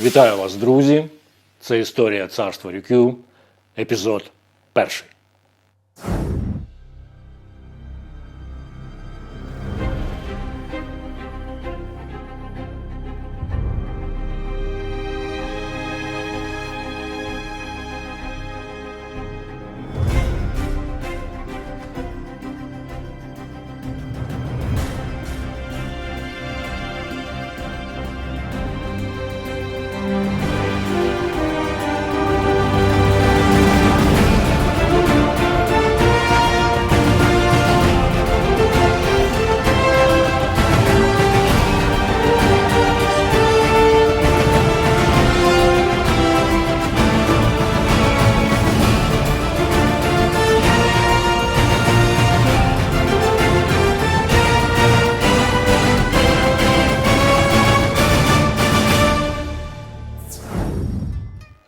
Вітаю вас, друзі! Це історія царства Рюкю, епізод перший.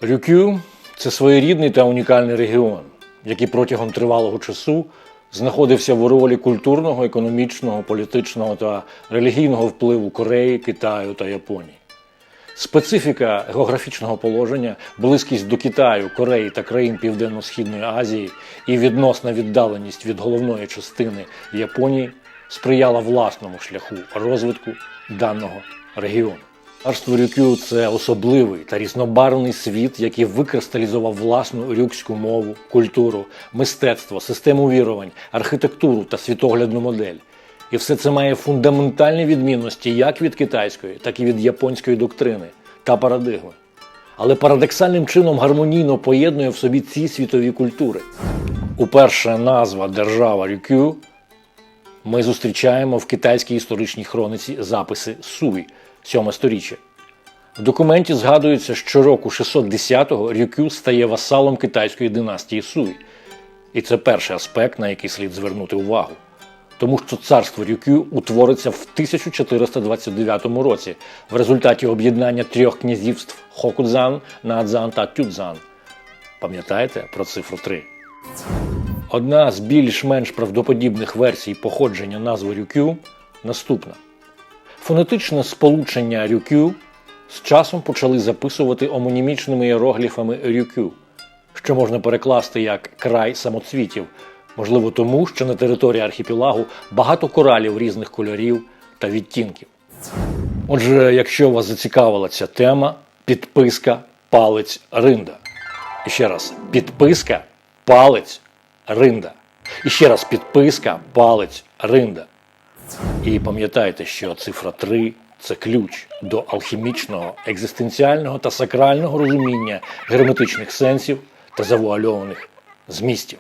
Рюкю це своєрідний та унікальний регіон, який протягом тривалого часу знаходився в ролі культурного, економічного, політичного та релігійного впливу Кореї, Китаю та Японії. Специфіка географічного положення, близькість до Китаю, Кореї та країн Південно-Східної Азії і відносна віддаленість від головної частини Японії сприяла власному шляху розвитку даного регіону. Царство Рюкю це особливий та різнобарвний світ, який викристалізував власну рюкську мову, культуру, мистецтво, систему вірувань, архітектуру та світоглядну модель. І все це має фундаментальні відмінності як від китайської, так і від японської доктрини та парадигми. Але парадоксальним чином гармонійно поєднує в собі ці світові культури. Уперше назва держава Рюкю ми зустрічаємо в китайській історичній хрониці записи Суй, 7 сторіччя. В документі згадується, що року 610-го Рюкю стає васалом китайської династії Суй. І це перший аспект, на який слід звернути увагу. Тому що царство Рюкю утвориться в 1429 році в результаті об'єднання трьох князівств Хокудзан, Наадзан та Тюдзан. Пам'ятаєте про цифру 3? Одна з більш-менш правдоподібних версій походження назви Рюкю наступна. Фонетичне сполучення Рюкю з часом почали записувати омонімічними іерогліфами Рюкю, що можна перекласти як край самоцвітів, можливо, тому, що на території архіпелагу багато коралів різних кольорів та відтінків. Отже, якщо вас зацікавила ця тема, підписка палець ринда. І ще раз, підписка палець ринда. І ще раз, підписка палець ринда. І пам'ятайте, що цифра 3 це ключ до алхімічного, екзистенціального та сакрального розуміння герметичних сенсів та завуальованих змістів.